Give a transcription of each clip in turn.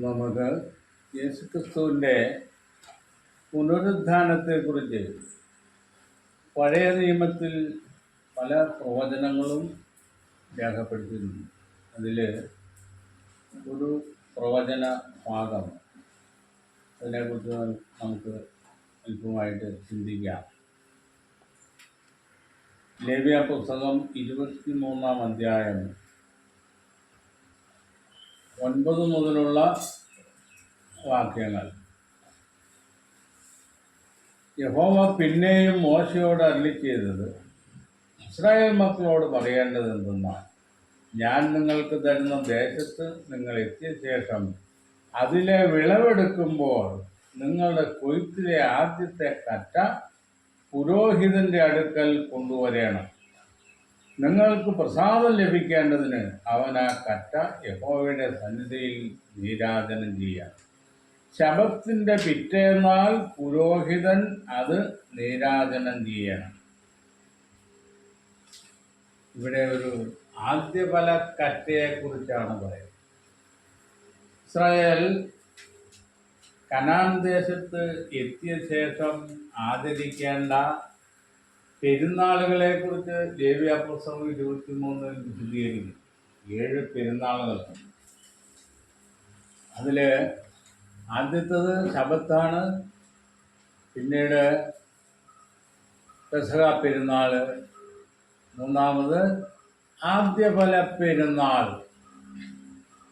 നമുക്ക് യേശുക്രിസ്തുവിന്റെ പുനരുദ്ധാനത്തെക്കുറിച്ച് പഴയ നിയമത്തിൽ പല പ്രവചനങ്ങളും രേഖപ്പെടുത്തിയിട്ടുണ്ട്. അതിൽ ഒരു പ്രവചന ഭാഗം. അതിനെക്കുറിച്ച് നമുക്ക് അല്പമായിട്ട് ചിന്തിക്കാം. ലേവ്യ പുസ്തകം ഇരുപത്തി മൂന്നാം അധ്യായം ഒൻപത് മുതലുള്ള വാക്യങ്ങൾ. യഹോവ പിന്നെയും മോശയോട് അരളി ചെയ്തത് ഇസ്രായേൽ മക്കളോട് പറയേണ്ടത് എന്തെന്നാൽ ഞാൻ നിങ്ങൾക്ക് തരുന്ന ദേശത്ത് നിങ്ങൾ എത്തിയ ശേഷം അതിലെ വിളവെടുക്കുമ്പോൾ നിങ്ങളുടെ കൊയ്ത്തിലെ ആദ്യത്തെ കറ്റ പുരോഹിതന്റെ അടുക്കൽ കൊണ്ടുവരേണം. നിങ്ങൾക്ക് പ്രസാദം ലഭിക്കേണ്ടതിന് അവൻ ആ കറ്റ യഹോവയുടെ സന്നിധിയിൽ നീരാജനം ചെയ്യാം ശബത്തിന്റെ പിറ്റേന്നാൾ പുരോഹിതൻ അത് നീരാജനം ചെയ്യണം. ഇവിടെ ഒരു ആദ്യഫല കറ്റയെ കുറിച്ചാണ് പറയുന്നത്. ഇസ്രായേൽ കനാൻ ദേശത്ത് എത്തിയ ശേഷം ആചരിക്കേണ്ട പെരുന്നാളുകളെ കുറിച്ച് ദേവി അപ്രസവം ഇരുപത്തി മൂന്നിൽ വിശദീകരിക്കും ഏഴ് പെരുന്നാളുകൾ. അതിൽ ആദ്യത്തത് ശബത്താണ് പിന്നീട് പെസഹ പെരുന്നാൾ മൂന്നാമത് ആദ്യഫല പെരുന്നാൾ.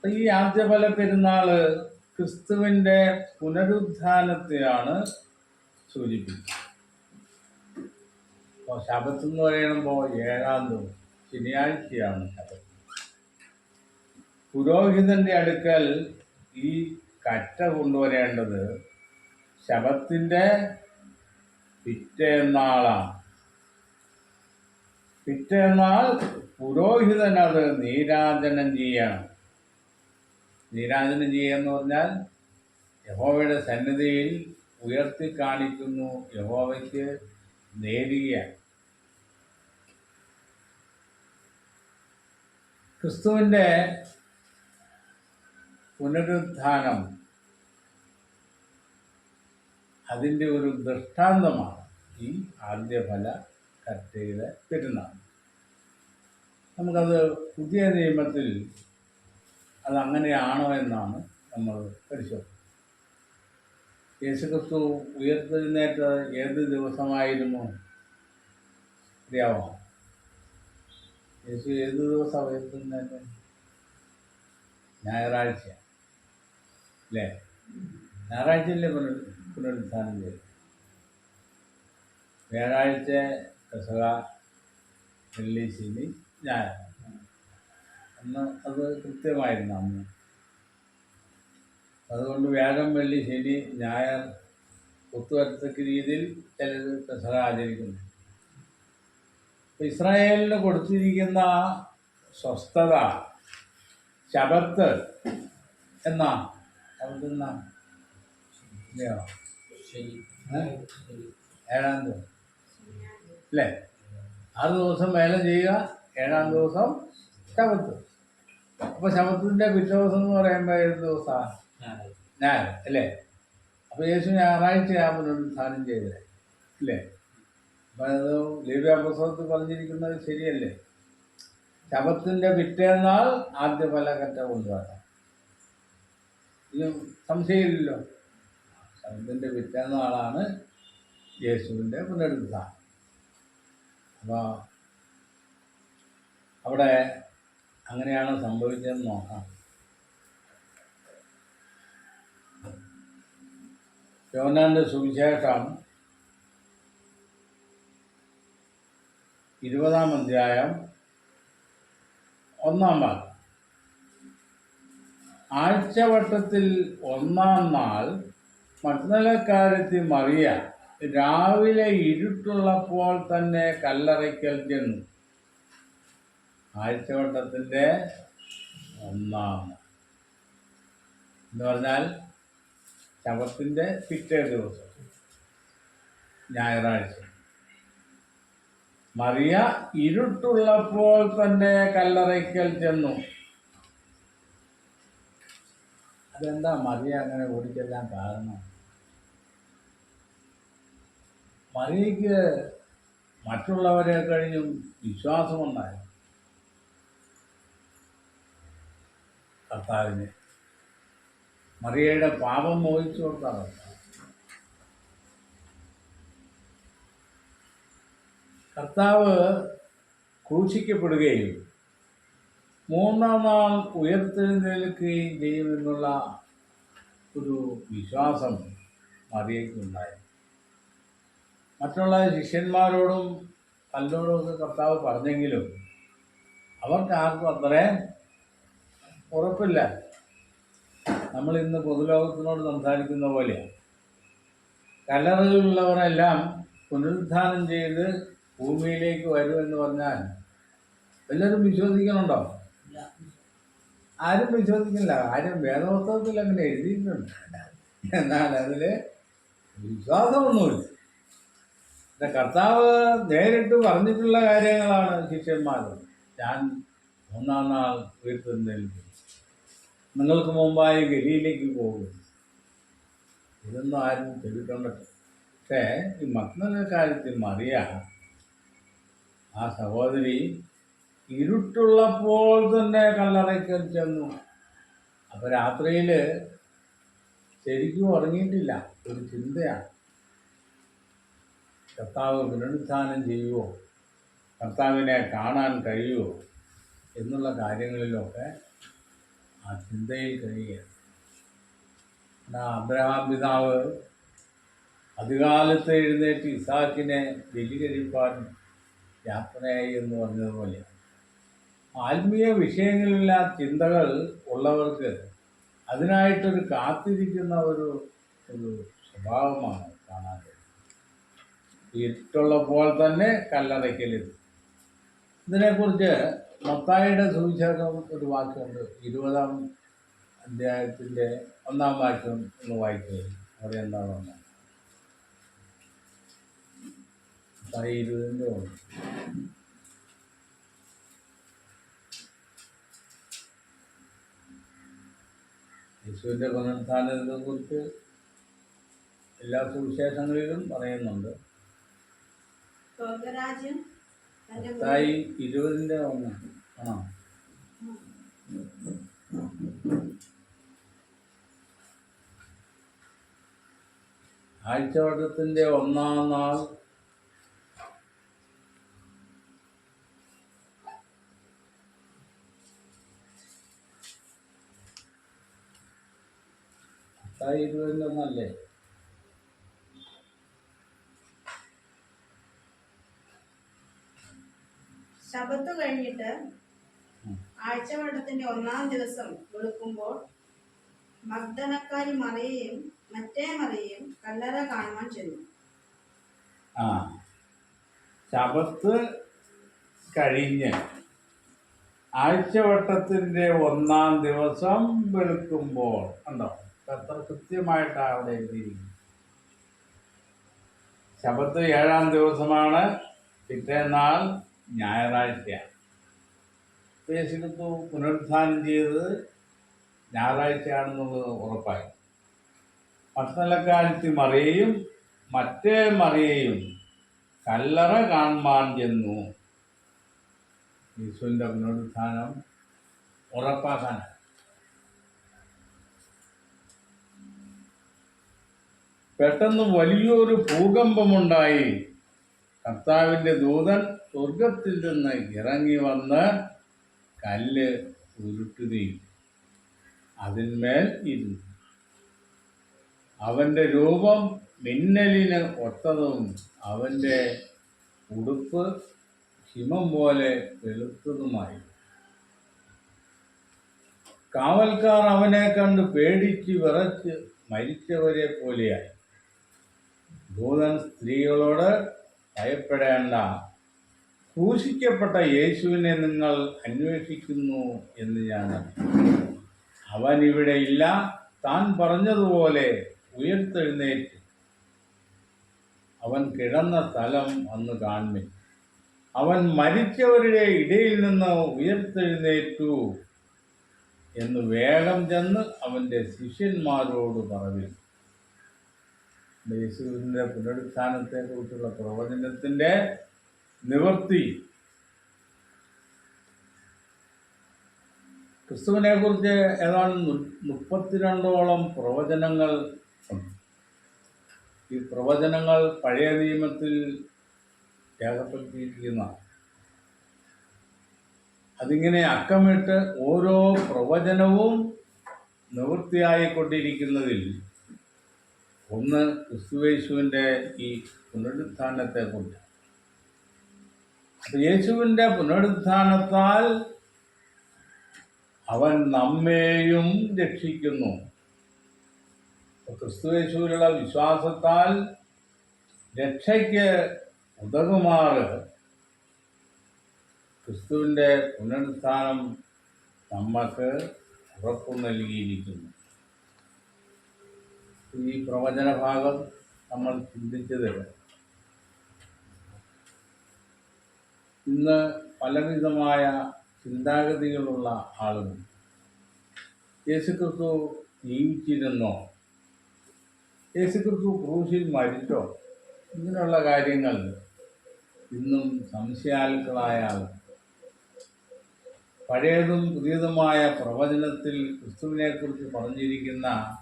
ഈ ആദ്യഫല പെരുന്നാൾ ക്രിസ്തുവിന്റെ പുനരുദ്ധാനത്തെയാണ് സൂചിപ്പിക്കുന്നത്. അപ്പോൾ ശബത്ത് എന്ന് പറയുമ്പോൾ ഏഴാം ദിവസം ശനിയാഴ്ചയാണ് ശബത്ത്. പുരോഹിതന്റെ അടുക്കൽ ഈ കറ്റ കൊണ്ടുവരേണ്ടത് ശബത്തിന്റെ പിറ്റേന്നാളാണ്. പിറ്റേന്നാൾ പുരോഹിതൻ അത് നീരാജനം ചെയ്യണം. നീരാജനം ചെയ്യുക പറഞ്ഞാൽ യഹോവയുടെ സന്നിധിയിൽ ഉയർത്തി കാണിക്കുന്നു യഹോവയ്ക്ക് നേരിയ. ക്രിസ്തുവിന്റെ പുനരുത്ഥാനം അതിന്റെ ഒരു ദൃഷ്ടാന്തമാണ് ഈ ആദ്യഫല കറ്റയുടെ പെരുന്നാൾ. നമുക്കത് പുതിയ നിയമത്തിൽ അത് അങ്ങനെയാണോ എന്നാണ് നമ്മൾ പരിശോധിക്കുന്നത്. യേശുക്രിസ്തു ഉയർത്തെഴുന്നേറ്റ ഏത് ദിവസമായിരുന്നു? അറിയാമോ യേശു ഏത് ദിവസം ഉയർത്തെഴുന്നേറ്റ ഞായറാഴ്ച അല്ലേ? ഞായറാഴ്ചയല്ലേ പുനർ പുനരുത്ഥാനം ചെയ്തു വ്യാഴാഴ്ച കസക വെള്ളി ശനി ഞായർ. അന്ന് അത് കൃത്യമായിരുന്നു അന്ന്. അതുകൊണ്ട് വ്യാഴം വെള്ളി ശനി ഞായർ ഒത്തുവരത്തക്ക രീതിയിൽ ചിലത് പെസഹ ആചരിക്കുന്നു. ഇസ്രായേലിന് കൊടുത്തിരിക്കുന്ന സ്വസ്ഥത ശബത്ത് എന്നാ? ശബത്ത് എന്നാ ഇല്ലയോ? ഏഴാം ദിവസം. അല്ലേ? ആറ് ദിവസം വേലം ചെയ്യുക ഏഴാം ദിവസം ശബത്ത് അപ്പോൾ ശബത്തിന്റെ പിറ്റേ ദിവസം എന്ന് പറയുമ്പോൾ ഏഴ് ദിവസമാണ് ഞാൻ അല്ലേ? അപ്പോൾ യേശു ആകുമ്പോൾ പുനരുദ്ധാനം ചെയ്തത് അല്ലേ? അപ്പം അത് ലേവ്യ പുസ്തകത്തിൽ പറഞ്ഞിരിക്കുന്നത് ശരിയല്ലേ? ശബത്തിന്റെ പിറ്റേന്നാൾ ആദ്യ ഫലഘട്ടം കൊണ്ടുവരാം ഇത് സംശയമില്ലല്ലോ. ശബത്തിന്റെ പിറ്റന്നാളാണ് യേശുവിന്റെ പുനരുദ്ധാനം അപ്പോൾ അവിടെ അങ്ങനെയാണ് സംഭവിച്ചതെന്ന് നോക്കാം. യോനാന്റെ സുവിശേഷം ഇരുപതാം അധ്യായം ഒന്നാം ഭാഗം. ആഴ്ചവട്ടത്തിൽ ഒന്നാം നാൾ മണ്ഡലക്കാരത്തി മറിയ രാവിലെ ഇരുട്ടുള്ളപ്പോൾ തന്നെ കല്ലറയ്ക്കൽ ചെന്നു. ആഴ്ചവട്ടത്തിന്റെ ഒന്നാം നാൾ. എന്ന് പറഞ്ഞാൽ ശവത്തിന്റെ പിറ്റേ ദിവസം ഞായറാഴ്ച. മറിയ ഇരുട്ടുള്ളപ്പോൾ തന്നെ കല്ലറയ്ക്കൽ ചെന്നു. അതെന്താ മറിയ അങ്ങനെ ഓടിച്ചെല്ലാൻ കാരണം? മറിയയ്ക്ക് മറ്റുള്ളവരെ കഴിഞ്ഞും വിശ്വാസമുണ്ടായി. കർത്താവിന്. മറിയയുടെ പാപം മോഹിച്ചു കൊടുത്താണ് കർത്താവ്. ക്രൂശിക്കപ്പെടുകയും മൂന്നാം നാൾ ഉയർത്തെഴുന്നേൽക്കുകയും ചെയ്യുമെന്നുള്ള ഒരു വിശ്വാസം മറിയയ്ക്കുണ്ടായി. മറ്റുള്ള ശിഷ്യന്മാരോടും കല്ലോടും ഒക്കെ കർത്താവ് പറഞ്ഞെങ്കിലും അവർക്ക് ആർക്കും അത്രേ ഉറപ്പില്ല. നമ്മൾ ഇന്ന് പൊതുലോകത്തിനോട് സംസാരിക്കുന്ന പോലെയാണ് കല്ലറകളിലുള്ളവരെല്ലാം പുനരുദ്ധാനം ചെയ്ത് ഭൂമിയിലേക്ക് വരുമെന്ന് പറഞ്ഞാൽ എല്ലാവരും വിശ്വസിക്കണുണ്ടോ? ആരും വിശ്വസിക്കില്ല ആരും വേദപുസ്തകത്തിൽ അങ്ങനെ എഴുതിയിട്ടുണ്ട്. എന്നാൽ അതിൽ വിശ്വാസമൊന്നുമില്ല. കർത്താവ് നേരിട്ട് പറഞ്ഞിട്ടുള്ള കാര്യങ്ങളാണ് ശിഷ്യന്മാർ ഞാൻ ഒന്നാം നാൾ ഉയർത്തുന്നതിൽ നിങ്ങൾക്ക് മുമ്പായി ഗലിയിലേക്ക് പോകും ഇതൊന്നും ആരും കേട്ടിട്ടുണ്ടല്ലോ പക്ഷേ ഈ മക്കളുടെ കാര്യത്തിൽ മറിയ. ആ സഹോദരി ഇരുട്ടുള്ളപ്പോൾ തന്നെ കല്ലറയ്ക്കൽ ചെന്നു. അപ്പോൾ രാത്രിയിൽ ശരിക്കും ഉറങ്ങിയിട്ടില്ല. ഒരു ചിന്തയാണ്. കർത്താവ് പുനരുത്ഥാനം ചെയ്യുമോ കർത്താവിനെ കാണാൻ കഴിയുമോ എന്നുള്ള കാര്യങ്ങളിലൊക്കെ ആ ചിന്തയിൽ എന്നാ അബ്രഹാം പിതാവ് അധികാലത്ത് എഴുന്നേറ്റ് ഇസാക്കിനെ ബലികരിപ്പാൻ യാത്രയായി എന്ന് പറഞ്ഞതുപോലെ ആത്മീയ വിഷയങ്ങളിലുള്ള ചിന്തകൾ ഉള്ളവർക്ക് അതിനായിട്ടൊരു കാത്തിരിക്കുന്ന ഒരു ഒരു സ്വഭാവമാണ് കാണാൻ കഴിയുന്നത് പോലെ തന്നെ കല്ലറയ്ക്കലെത്തി ഇതിനെക്കുറിച്ച് മത്തായിയുടെ സുവിശേഷം ഒരു വാക്യമുണ്ട്. ഇരുപതാം അധ്യായത്തിന്റെ ഒന്നാം വാക്യം ഒന്ന് വായിക്കുക അവിടെ എന്താണ് പറഞ്ഞത് മത്തായി ഇരുപതിന്റെ ഒന്ന്. യേശുവിന്റെ പുനരുത്ഥാനത്തെ കുറിച്ച് എല്ലാ സുവിശേഷങ്ങളിലും പറയുന്നുണ്ട്. ഇരുപതിന്റെ ഒന്ന്. ആണോ ആഴ്ചവട്ടത്തിന്റെ ഒന്നാം നാൾ ഇരുപതിന്റെ ഒന്നല്ലേ? ശബത്ത് കഴിഞ്ഞിട്ട്. ആഴ്ചവട്ടത്തിന്റെ ഒന്നാം ദിവസം വെളുക്കുമ്പോൾ മഗ്ദനക്കാരി മറിയയും മറ്റേ മറിയയും കല്ലറ കാണുവാൻ ചെന്നു. ആ. ശബത്ത് കഴിഞ്ഞ് ആഴ്ചവട്ടത്തിന്റെ ഒന്നാം ദിവസം വെളുക്കുമ്പോൾ ഉണ്ടോ എത്ര കൃത്യമായിട്ടാണ് അവിടെ എഴുതിയിരിക്കുന്നത് ശബത്ത് ഏഴാം ദിവസമാണ്. പിറ്റേന്നാൾ ഞായറാഴ്ചയാണ്. യേശുക്രിസ്തു പുനരുദ്ധാനം ചെയ്തത് ഞായറാഴ്ചയാണെന്നുള്ളത് ഉറപ്പായി. പത്തനക്കാലത്ത് മറിയയും മറ്റേ മറിയയും കല്ലറ കാണുവാൻ ചെന്നു. യേശുവിന്റെ പുനരുദ്ധാനം ഉറപ്പാക്കാൻ പെട്ടെന്ന് വലിയൊരു ഭൂകമ്പമുണ്ടായി. കർത്താവിന്റെ ദൂതൻ സ്വർഗത്തിൽ നിന്ന് ഇറങ്ങി വന്ന് കല്ല് ഉരുട്ടുകയും അതിന്മേൽ ഇരുന്നു. അവന്റെ രൂപം മിന്നലിന് ഒത്തതും അവന്റെ ഉടുപ്പ് ഹിമം പോലെ വെളുത്തതുമായി കാവൽക്കാർ അവനെ കണ്ട് പേടിച്ച് വിറച്ച് മരിച്ചവരെ പോലെയായി. ഭൂതൻ സ്ത്രീകളോട് ഭയപ്പെടേണ്ട ക്രൂശിക്കപ്പെട്ട യേശുവിനെ നിങ്ങൾ അന്വേഷിക്കുന്നു എന്ന് ഞാൻ അവൻ ഇവിടെ ഇല്ല. താൻ പറഞ്ഞതുപോലെ ഉയർത്തെഴുന്നേറ്റ്. അവൻ കിടന്ന സ്ഥലം അന്ന് കാണി അവൻ മരിച്ചവരുടെ ഇടയിൽ നിന്ന് ഉയർത്തെഴുന്നേറ്റു എന്ന് വേഗം ചെന്ന് അവന്റെ ശിഷ്യന്മാരോട് പറഞ്ഞു യേശുവിന്റെ പുനരുത്ഥാനത്തെക്കുറിച്ചുള്ള പ്രവചനത്തിന്റെ നിവൃത്തി ക്രിസ്തുവിനെ കുറിച്ച് ഏതാണ്ട് മുപ്പത്തിരണ്ടോളം പ്രവചനങ്ങൾ ഈ പ്രവചനങ്ങൾ പഴയ നിയമത്തിൽ രേഖപ്പെടുത്തിയിരിക്കുന്ന. അതിങ്ങനെ അക്കമിട്ട് ഓരോ പ്രവചനവും നിവൃത്തിയായിക്കൊണ്ടിരിക്കുന്നതിൽ ഒന്ന് ക്രിസ്തുവേശുവിന്റെ ഈ പുനരുത്ഥാനത്തെക്കുറിച്ച്. യേശുവിന്റെ പുനരുത്ഥാനത്താൽ അവൻ നമ്മെയും രക്ഷിക്കുന്നു. ക്രിസ്തുവേശുവിലുള്ള വിശ്വാസത്താൽ രക്ഷയ്ക്ക് ഉതകുമാറ് ക്രിസ്തുവിന്റെ പുനരുത്ഥാനം നമുക്ക് ഉറപ്പു നൽകിയിരിക്കുന്നു. ഈ പ്രവചന ഭാഗം നമ്മൾ ചിന്തിച്ചത് ഇന്ന് പലവിധമായ ചിന്താഗതികളുള്ള ആളുകൾ. യേശുക്രിസ്തു ജീവിച്ചിരുന്നോ? യേശുക്രിസ്തു ക്രൂശിൽ മരിച്ചോ? ഇങ്ങനെയുള്ള കാര്യങ്ങൾ ഇന്നും സംശയാലുക്കളായ ആളുകൾ. പഴയതും പുതിയതുമായ പ്രവചനത്തിൽ ക്രിസ്തുവിനെക്കുറിച്ച് പറഞ്ഞിരിക്കുന്ന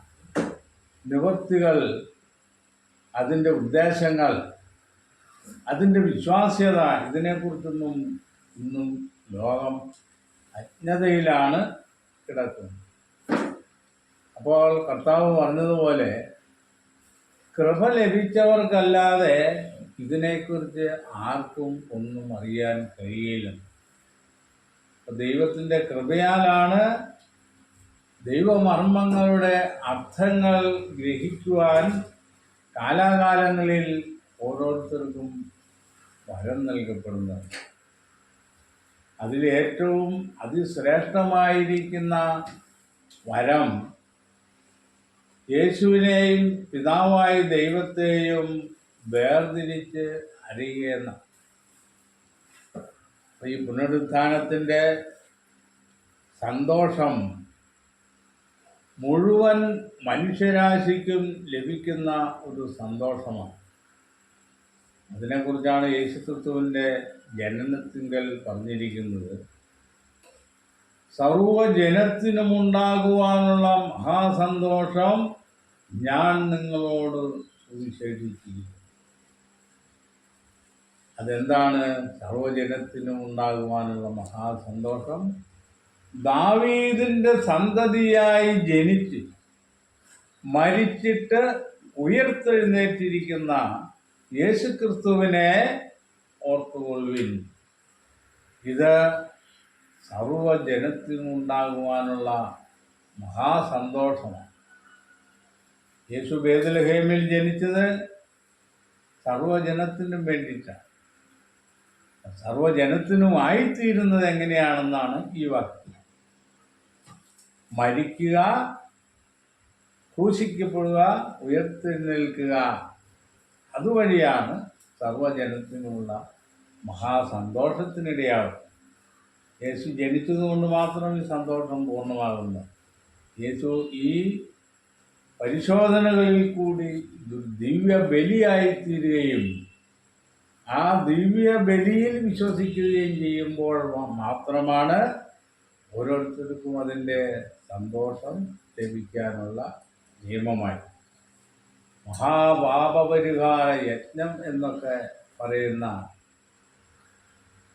നിവൃത്തികൾ അതിന്റെ ഉദ്ദേശങ്ങൾ അതിന്റെ വിശ്വാസ്യത ഇതിനെക്കുറിച്ചൊന്നും ഇന്നും ലോകം അജ്ഞതയിലാണ് കിടക്കുന്നത്. അപ്പോൾ കർത്താവ് പറഞ്ഞതുപോലെ കൃപ ലഭിച്ചവർക്കല്ലാതെ ഇതിനെക്കുറിച്ച് ആർക്കും ഒന്നും അറിയാൻ കഴിയില്ല. ദൈവത്തിന്റെ കൃപയാലാണ് ദൈവമർമ്മങ്ങളുടെ അർത്ഥങ്ങൾ ഗ്രഹിക്കുവാൻ കാലാകാലങ്ങളിൽ ഓരോരുത്തർക്കും വരം നൽകപ്പെടുന്നത്. അതിലേറ്റവും അതിശ്രേഷ്ഠമായിരിക്കുന്ന വരം യേശുവിനെയും പിതാവായ ദൈവത്തെയും വേർതിരിച്ച് അറിയുന്ന ഈ പുനരുത്ഥാനത്തിന്റെ സന്തോഷം മുഴുവൻ മനുഷ്യരാശിക്കും ലഭിക്കുന്ന ഒരു സന്തോഷമാണ്. അതിനെക്കുറിച്ചാണ് യേശുക്രിസ്തുവിന്റെ ജനനത്തിങ്കൽ പറഞ്ഞിരിക്കുന്നത്. സർവജനത്തിനുമുണ്ടാകുവാനുള്ള മഹാസന്തോഷം ഞാൻ നിങ്ങളോട് വിശേഷിപ്പിക്കുന്നു അതെന്താണ്? സർവജനത്തിനും ഉണ്ടാകുവാനുള്ള മഹാസന്തോഷം? ദാവീദിന്റെ സന്തതിയായി ജനിച്ച് മരിച്ചിട്ട് ഉയർത്തെഴുന്നേറ്റിരിക്കുന്ന യേശുക്രിസ്തുവിനെ ഓർത്തുകൊള്ളുവിൻ. ഇത് സർവജനത്തിനുണ്ടാകുവാനുള്ള മഹാസന്തോഷമാണ്. യേശു ബേദലഹേമിൽ ജനിച്ചത് സർവജനത്തിനും വേണ്ടിയിട്ടാണ്. സർവജനത്തിനുമായിത്തീരുന്നത് എങ്ങനെയാണെന്നാണ് ഈ വാക്യം. മരിക്കുക ക്രൂശിക്കപ്പെടുക ഉയർത്തെഴുന്നേൽക്കുക അതുവഴിയാണ് സർവജനത്തിനുമുള്ള മഹാസന്തോഷത്തിനിടയാകുന്നത്. യേശു ജനിച്ചതുകൊണ്ട് മാത്രം ഈ സന്തോഷം പൂർണമാകുന്നു യേശു ഈ പരിശോധനകളിൽ കൂടി ദിവ്യ ബലിയായിത്തീരുകയും ആ ദിവ്യ ബലിയിൽ വിശ്വസിക്കുകയും ചെയ്യുമ്പോൾ മാത്രമാണ് ഓരോരുത്തർക്കും അതിന്റെ സന്തോഷം ലഭിക്കാനുള്ള നിയമമായി മഹാപാപപരിഹാര യജ്ഞം എന്നൊക്കെ പറയുന്ന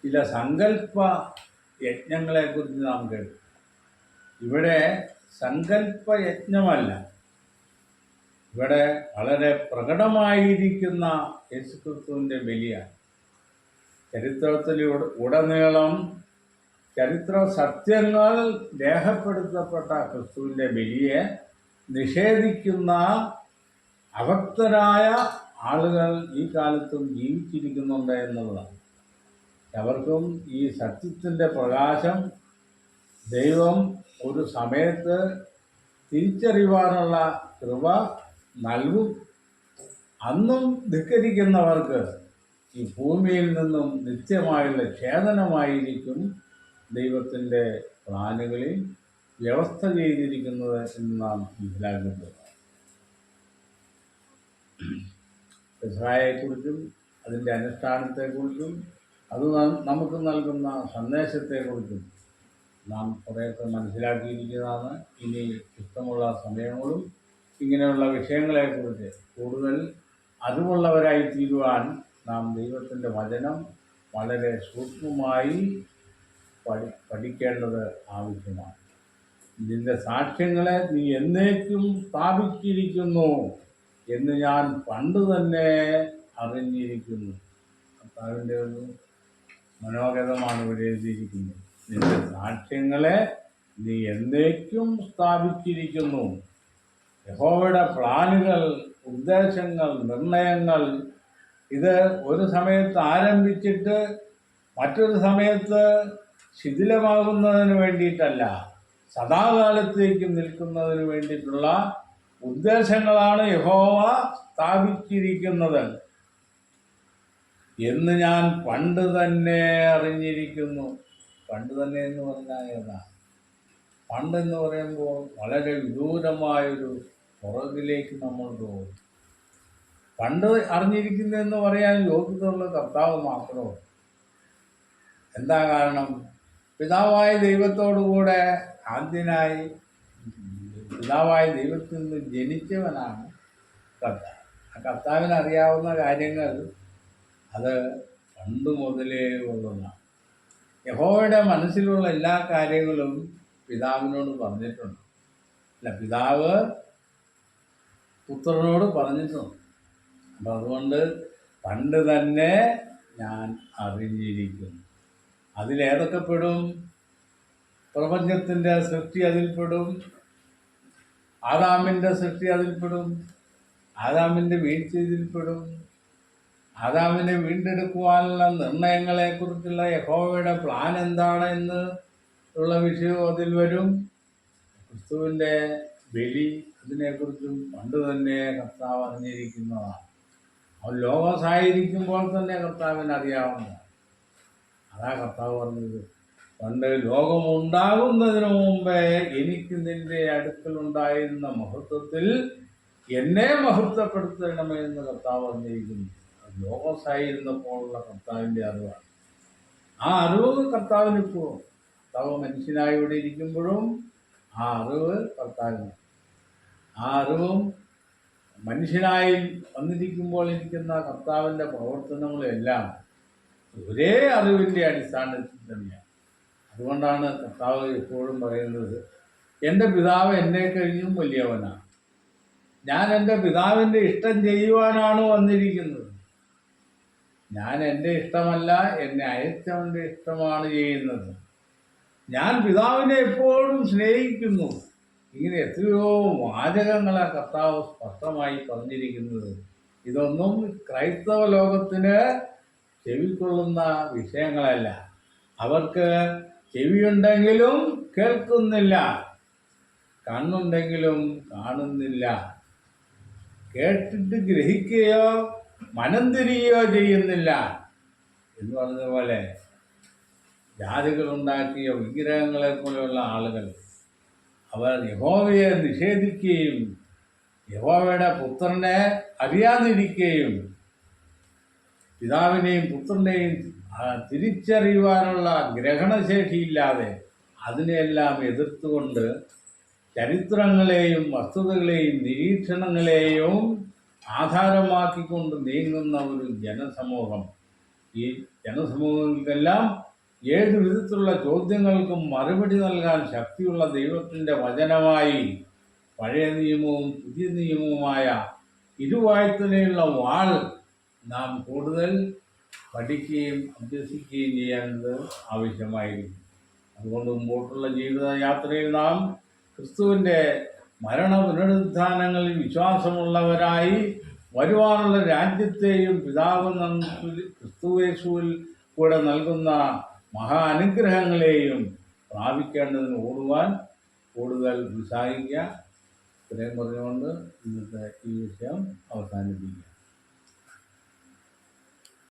ചില സങ്കല്പ യജ്ഞങ്ങളെക്കുറിച്ച് നാം കേട്ടു. ഇവിടെ സങ്കല്പ യജ്ഞമല്ല ഇവിടെ വളരെ പ്രകടമായിരിക്കുന്ന യേശുക്രിസ്തുവിന്റെ ബലിയാണ്. ചരിത്രത്തിൽ ഉടനീളം ചരിത്ര സത്യങ്ങൾ രേഖപ്പെടുത്തപ്പെട്ട ക്രിസ്തുവിന്റെ ബലിയെ നിഷേധിക്കുന്ന അഭക്തരായ ആളുകൾ ഈ കാലത്തും ജീവിച്ചിരിക്കുന്നുണ്ട് എന്നുള്ളതാണ്. അവർക്കും ഈ സത്യത്തിന്റെ പ്രകാശം ദൈവം ഒരു സമയത്ത് തിരിച്ചറിയുവാനുള്ള കൃപ നൽകും. അന്നും ധിക്കരിക്കുന്നവർക്ക് ഈ ഭൂമിയിൽ നിന്നും നിത്യമായുള്ള ഛേദനമായിരിക്കും ദൈവത്തിന്റെ പ്ലാനുകളിൽ വ്യവസ്ഥ ചെയ്തിരിക്കുന്നത് എന്ന് നാം മനസ്സിലാക്കുന്നത് പെസഹായെക്കുറിച്ചും അതിന്റെ അനുഷ്ഠാനത്തെക്കുറിച്ചും അത് നമുക്ക് നൽകുന്ന സന്ദേശത്തെക്കുറിച്ചും നാം കുറേയൊക്കെ മനസ്സിലാക്കിയിരിക്കുന്നതാണ്. ഇനി ഇഷ്ടമുള്ള സമയങ്ങളും ഇങ്ങനെയുള്ള വിഷയങ്ങളെക്കുറിച്ച് കൂടുതൽ അറിവുള്ളവരായി തീരുവാൻ നാം ദൈവത്തിന്റെ വചനം വളരെ സൂക്ഷ്മമായി പഠി പഠിക്കേണ്ടത് ആവശ്യമാണ്. നിന്റെ സാക്ഷ്യങ്ങളെ നീ എന്നേക്കും സ്ഥാപിച്ചിരിക്കുന്നു. എന്ന് ഞാൻ പണ്ട് തന്നെ അറിഞ്ഞിരിക്കുന്നു. കർത്താവിന്റെ ഒരു മനോഗതമാണ് ഇവിടെ എഴുതിയിരിക്കുന്നത്. നിന്റെ സാക്ഷ്യങ്ങളെ നീ എന്തേക്കും സ്ഥാപിച്ചിരിക്കുന്നു. യഹോവയുടെ പ്ലാനുകൾ ഉദ്ദേശങ്ങൾ നിർണയങ്ങൾ ഇത് ഒരു സമയത്ത് ആരംഭിച്ചിട്ട് മറ്റൊരു സമയത്ത് ശിഥിലമാകുന്നതിന് വേണ്ടിയിട്ടല്ല സദാകാലത്തേക്ക് നിൽക്കുന്നതിന് വേണ്ടിയിട്ടുള്ള ഉദ്ദേശങ്ങളാണ് യഹോവ സ്ഥാപിച്ചിരിക്കുന്നത്. എന്ന് ഞാൻ പണ്ട് തന്നെ അറിഞ്ഞിരിക്കുന്നു. പണ്ട് തന്നെ എന്ന് പറഞ്ഞാൽ ഏതാ? പണ്ടെന്ന് പറയുമ്പോൾ വളരെ വിദൂരമായൊരു പുറകിലേക്ക് നമ്മൾ പോകും. പണ്ട് അറിഞ്ഞിരിക്കുന്നതെന്ന് പറയാൻ യോഗ്യതയുള്ള കർത്താവ് മാത്രമേ എന്താ കാരണം? പിതാവായ ദൈവത്തോടുകൂടെ ആദ്യനായി പിതാവായ ദൈവത്തിൽ നിന്ന് ജനിച്ചവനാണ് കർത്താവ്. ആ കർത്താവിന് അറിയാവുന്ന കാര്യങ്ങൾ അത് പണ്ട് മുതലേ ഉള്ളതാണ്. യഹോവയുടെ മനസ്സിലുള്ള എല്ലാ കാര്യങ്ങളും പിതാവിനോട് പറഞ്ഞിട്ടുണ്ട്. അല്ല പിതാവ് പുത്രനോട് പറഞ്ഞിട്ടുണ്ട്. അപ്പം അതുകൊണ്ട് പണ്ട് തന്നെ ഞാൻ അറിഞ്ഞിരിക്കുന്നു. അതിലേതൊക്കെ പെടും? പ്രപഞ്ചത്തിന്റെ സൃഷ്ടി അതിൽപ്പെടും ആദാമിന്റെ സൃഷ്ടി അതിൽപ്പെടും. ആദാമിന്റെ വീഴ്ച ഇതിൽപ്പെടും. ആദാമിനെ വീണ്ടെടുക്കുവാനുള്ള നിർണയങ്ങളെക്കുറിച്ചുള്ള യഹോവയുടെ പ്ലാൻ എന്താണ് എന്ന് ഉള്ള വിഷയവും അതിൽ വരും. ക്രിസ്തുവിന്റെ ബലി അതിനെക്കുറിച്ചും പണ്ട് തന്നെ കർത്താവ് അറിഞ്ഞിരിക്കുന്നതാണ്. അവൻ ലോകസായിരിക്കുമ്പോൾ തന്നെ കർത്താവിന് അറിയാവുന്നതാണ്. അതാ കർത്താവ് പറഞ്ഞത്. പണ്ട് ലോകമുണ്ടാകുന്നതിന് മുമ്പേ എനിക്ക് നിന്റെ അടുക്കൽ ഉണ്ടായിരുന്ന മഹത്വത്തിൽ എന്നെ മഹത്വപ്പെടുത്തണമെന്ന് കർത്താവ് വന്നിരിക്കുന്നു ലോകസായിരുന്നപ്പോഴുള്ള കർത്താവിന്റെ അറിവാണ്. ആ അറിവ് കർത്താവിന് ഇപ്പോഴും കർത്താവ് മനുഷ്യനായി ഇവിടെ ഇരിക്കുമ്പോഴും ആ അറിവ് കർത്താവിന്. ആ അറിവും മനുഷ്യനായി വന്നിരിക്കുമ്പോൾ ഇരിക്കുന്ന കർത്താവിന്റെ പ്രവർത്തനങ്ങളെല്ലാം ഒരേ അറിവിന്റെ അടിസ്ഥാനത്തിൽ തന്നെയാണ്. അതുകൊണ്ടാണ് കർത്താവ് എപ്പോഴും പറയുന്നത് എന്റെ പിതാവ് എന്നെ കഴിഞ്ഞും വലിയവനാണ്. ഞാൻ എന്റെ പിതാവിന്റെ ഇഷ്ടം ചെയ്യുവാനാണ് വന്നിരിക്കുന്നത്. ഞാൻ എന്റെ ഇഷ്ടമല്ല എന്നെ അയച്ചവന്റെ ഇഷ്ടമാണ് ചെയ്യുന്നത്. ഞാൻ പിതാവിനെ എപ്പോഴും സ്നേഹിക്കുന്നു. ഇങ്ങനെ എത്രയോ വാചകങ്ങളെ കർത്താവ് സ്പഷ്ടമായി പറഞ്ഞിരിക്കുന്നത്. ഇതൊന്നും ക്രൈസ്തവ ലോകത്തിന് ചെവിക്കൊള്ളുന്ന വിഷയങ്ങളല്ല. അവർക്ക് ചെവിയുണ്ടെങ്കിലും കേൾക്കുന്നില്ല. കണ്ണുണ്ടെങ്കിലും കാണുന്നില്ല. കേട്ടിട്ട് ഗ്രഹിക്കുകയോ മനം തിരിയുകയോ ചെയ്യുന്നില്ല. എന്ന് പറഞ്ഞതുപോലെ ജാതികളുണ്ടാക്കിയ വിഗ്രഹങ്ങളെ പോലെയുള്ള ആളുകൾ അവർ യഹോവയെ നിഷേധിക്കുകയും യഹോവയുടെ പുത്രനെ അറിയാതിരിക്കുകയും പിതാവിനെയും പുത്രനെയും തിരിച്ചറിയുവാനുള്ള ഗ്രഹണശേഷിയില്ലാതെ അതിനെയെല്ലാം എതിർത്തുകൊണ്ട് ചരിത്രങ്ങളെയും വസ്തുതകളെയും നിരീക്ഷണങ്ങളെയും ആധാരമാക്കിക്കൊണ്ട് നീങ്ങുന്ന ഒരു ജനസമൂഹം. ഈ ജനസമൂഹങ്ങൾക്കെല്ലാം ഏത് വിധത്തിലുള്ള ചോദ്യങ്ങൾക്കും മറുപടി നൽകാൻ ശക്തിയുള്ള ദൈവത്തിന്റെ വചനമായി പഴയ നിയമവും പുതിയ നിയമവുമായ ഇരുവായ്ത്തലയുള്ള വാൾ നാം കൂടുതൽ പഠിക്കുകയും അഭ്യസിക്കുകയും ചെയ്യേണ്ടത് ആവശ്യമായിരിക്കും അതുകൊണ്ട് മുമ്പോട്ടുള്ള ജീവിതയാത്രയിൽ നാം ക്രിസ്തുവിന്റെ മരണ പുനരുദ്ധാനങ്ങളിൽ വിശ്വാസമുള്ളവരായി വരുവാനുള്ള രാജ്യത്തെയും പിതാവ് ക്രിസ്തുവേശുവിൽ കൂടെ നൽകുന്ന മഹാ അനുഗ്രഹങ്ങളെയും പ്രാപിക്കേണ്ടതിന് ഓടുവാൻ കൂടുതൽ ഉത്സാഹിക്കുക. ഇത്രയും പറഞ്ഞുകൊണ്ട് ഇന്നത്തെ ഈ വിഷയം അവസാനിപ്പിക്കുക